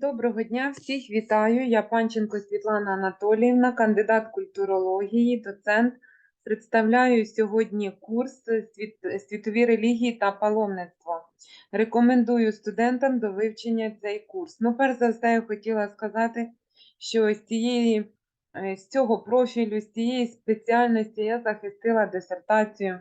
Доброго дня, всіх вітаю. Я Панченко Світлана Анатоліївна, кандидат культурології, доцент. Представляю сьогодні курс світові релігії та паломництво. Рекомендую студентам до вивчення цей курс. Ну, перш за все, я хотіла сказати, що з цієї е, з цього профілю, з цієї спеціальності я захистила дисертацію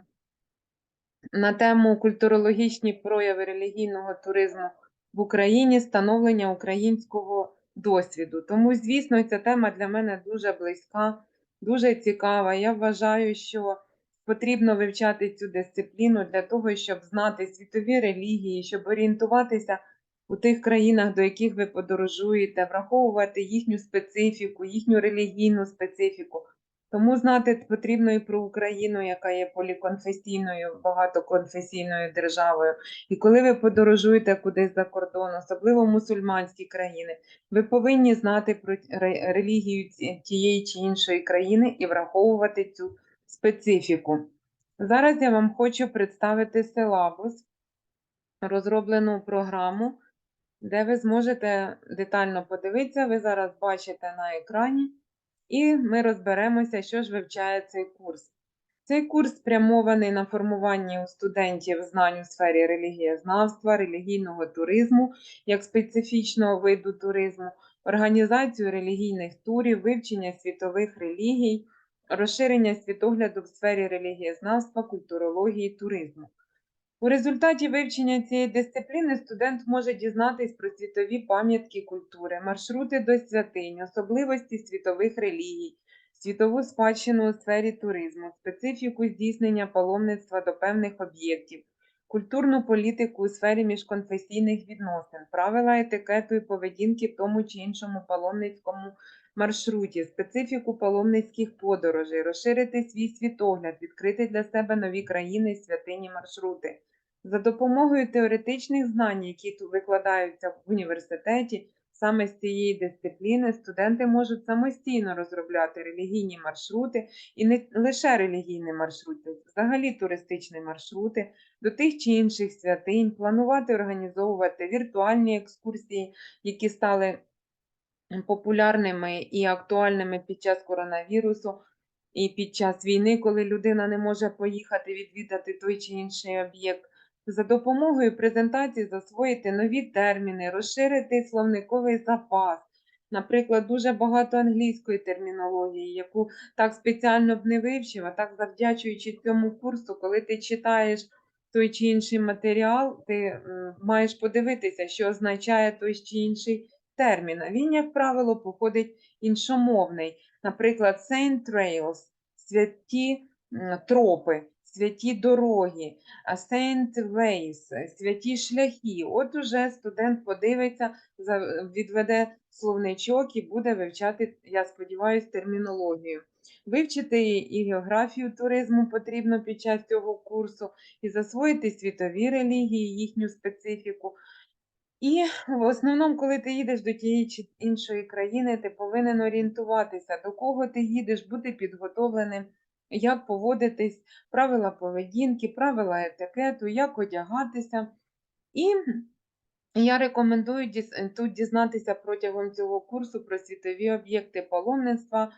на тему культурологічні прояви релігійного туризму в Україні, становлення українського досвіду. Тому, звісно, ця тема для мене дуже близька, дуже цікава. Я вважаю, що потрібно вивчати цю дисципліну для того, щоб знати світові релігії, щоб орієнтуватися у тих країнах, до яких ви подорожуєте, враховувати їхню специфіку, їхню релігійну специфіку. Тому знати потрібно і про Україну, яка є поліконфесійною, багатоконфесійною державою. І коли ви подорожуєте кудись за кордон, особливо мусульманські країни, ви повинні знати про релігію тієї чи іншої країни і враховувати цю специфіку. Зараз я вам хочу представити силабус, розроблену програму, де ви зможете детально подивитися. Ви зараз бачите на екрані. І ми розберемося, що ж вивчає цей курс. Цей курс спрямований на формування у студентів знань у сфері релігієзнавства, релігійного туризму як специфічного виду туризму, організацію релігійних турів, вивчення світових релігій, розширення світогляду в сфері релігієзнавства, культурології, туризму. У результаті вивчення цієї дисципліни студент може дізнатись про світові пам'ятки культури, маршрути до святинь, особливості світових релігій, світову спадщину у сфері туризму, специфіку здійснення паломництва до певних об'єктів, культурну політику у сфері міжконфесійних відносин, правила етикету і поведінки в тому чи іншому паломницькому маршруті, специфіку паломницьких подорожей, розширити свій світогляд, відкрити для себе нові країни, святині маршрути. За допомогою теоретичних знань, які тут викладаються в університеті, саме з цієї дисципліни студенти можуть самостійно розробляти релігійні маршрути і не лише релігійні маршрути, взагалі туристичні маршрути до тих чи інших святинь, планувати організовувати віртуальні екскурсії, які стали популярними і актуальними під час коронавірусу. І під час війни, коли людина не може поїхати відвідати той чи інший об'єкт, за допомогою презентації засвоїти нові терміни, розширити словниковий запас. Наприклад, дуже багато англійської термінології, яку так спеціально б не вивчив, а так завдячуючи цьому курсу, коли ти читаєш той чи інший матеріал, ти маєш подивитися, що означає той чи інший термін. А він, як правило, походить іншомовний. Наприклад, Saint Trails, святі тропи, святі дороги, Saint Ways, святі шляхи. От уже студент подивиться, відведе словничок і буде вивчати, я сподіваюся, термінологію. Вивчити і географію туризму потрібно під час цього курсу, і засвоїти світові релігії, їхню специфіку. І в основному, коли ти їдеш до тієї чи іншої країни, ти повинен орієнтуватися, до кого ти їдеш, бути підготовленим, як поводитись, правила поведінки, правила етикету, як одягатися. І я рекомендую тут дізнатися протягом цього курсу про світові об'єкти паломництва,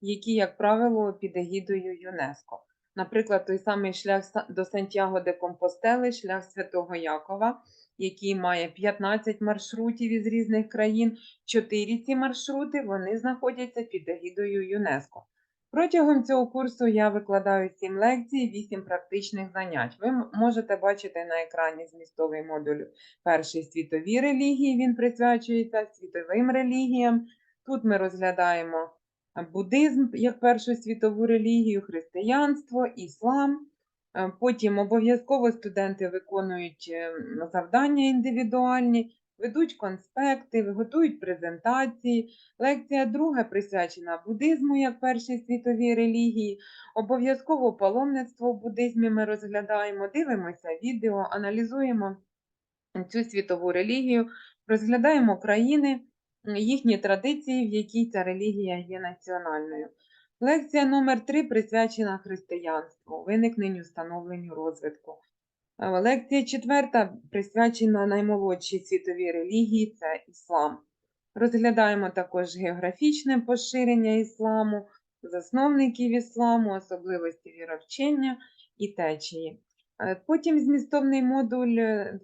які, як правило, під егідою ЮНЕСКО. Наприклад, той самий шлях до Сантьяго де Компостели, шлях Святого Якова, який має 15 маршрутів із різних країн. Чотири ці маршрути вони знаходяться під егідою ЮНЕСКО. Протягом цього курсу я викладаю 7 лекцій, 8 практичних занять. Ви можете бачити на екрані змістовий модуль перший світові релігії, він присвячується світовим релігіям. Тут ми розглядаємо буддизм як першу світову релігію, християнство, іслам. Е, Потім обов'язково студенти виконують е, завдання індивідуальні, ведуть конспекти, готують презентації. Лекція друга присвячена буддизму як першій світовій релігії. Обов'язково паломництво в буддизмі ми розглядаємо, дивимося відео, аналізуємо цю світову релігію, розглядаємо країни, їхні традиції, в якій ця релігія є національною. Лекція номер 3 присвячена християнству, виникненню, становленню розвитку. Е, Лекція четверта присвячена наймолодшій світовій релігії це іслам. Розглядаємо також географічне поширення ісламу, засновників ісламу, особливості віровчення і течії. Е, Потім змістовний модуль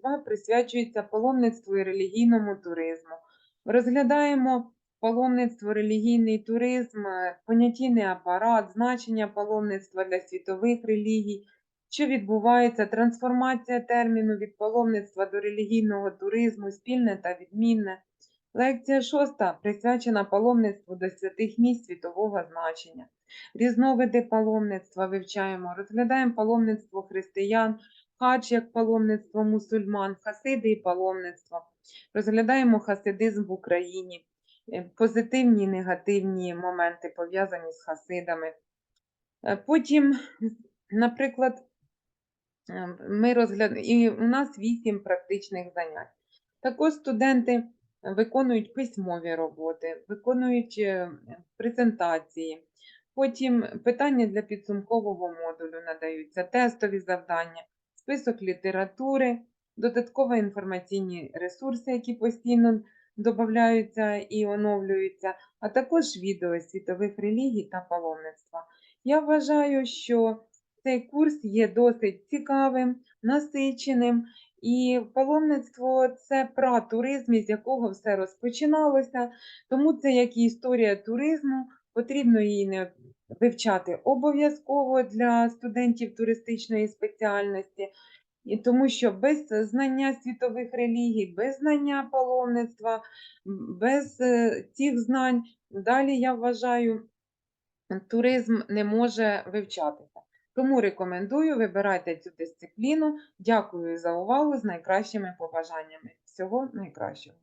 2 присвячується паломництву і релігійному туризму. Розглядаємо паломництво, релігійний туризм, е, понятійний апарат, значення паломництва для світових релігій, що відбувається, трансформація терміну від паломництва до релігійного туризму, спільне та відмінне. Лекція шоста присвячена паломництву до святих місць світового значення. Різновиди паломництва вивчаємо, розглядаємо паломництво християн, хадж як паломництво мусульман, хасиди і паломництво. Розглядаємо хасидизм в Україні, е, позитивні і негативні моменти пов'язані з хасидами. Е, Потім, наприклад, е, ми розгляд... і у нас вісім практичних занять. Також студенти виконують письмові роботи, виконують презентації. Потім питання для підсумкового модулю надаються, тестові завдання, список літератури, додаткові інформаційні ресурси, які постійно додаються і оновлюються, а також відео світових релігій та паломництва. Я вважаю, що цей курс є досить цікавим, насиченим, і паломництво це пратуризм, із якого все розпочиналося, тому це як і історія туризму, потрібно її не вивчати обов'язково для студентів туристичної спеціальності, і тому що без знання світових релігій, без знання паломництва, без е, цих знань, далі я вважаю, туризм не може вивчатися. Тому рекомендую, вибирайте цю дисципліну. Дякую за увагу з найкращими побажаннями. Всього найкращого.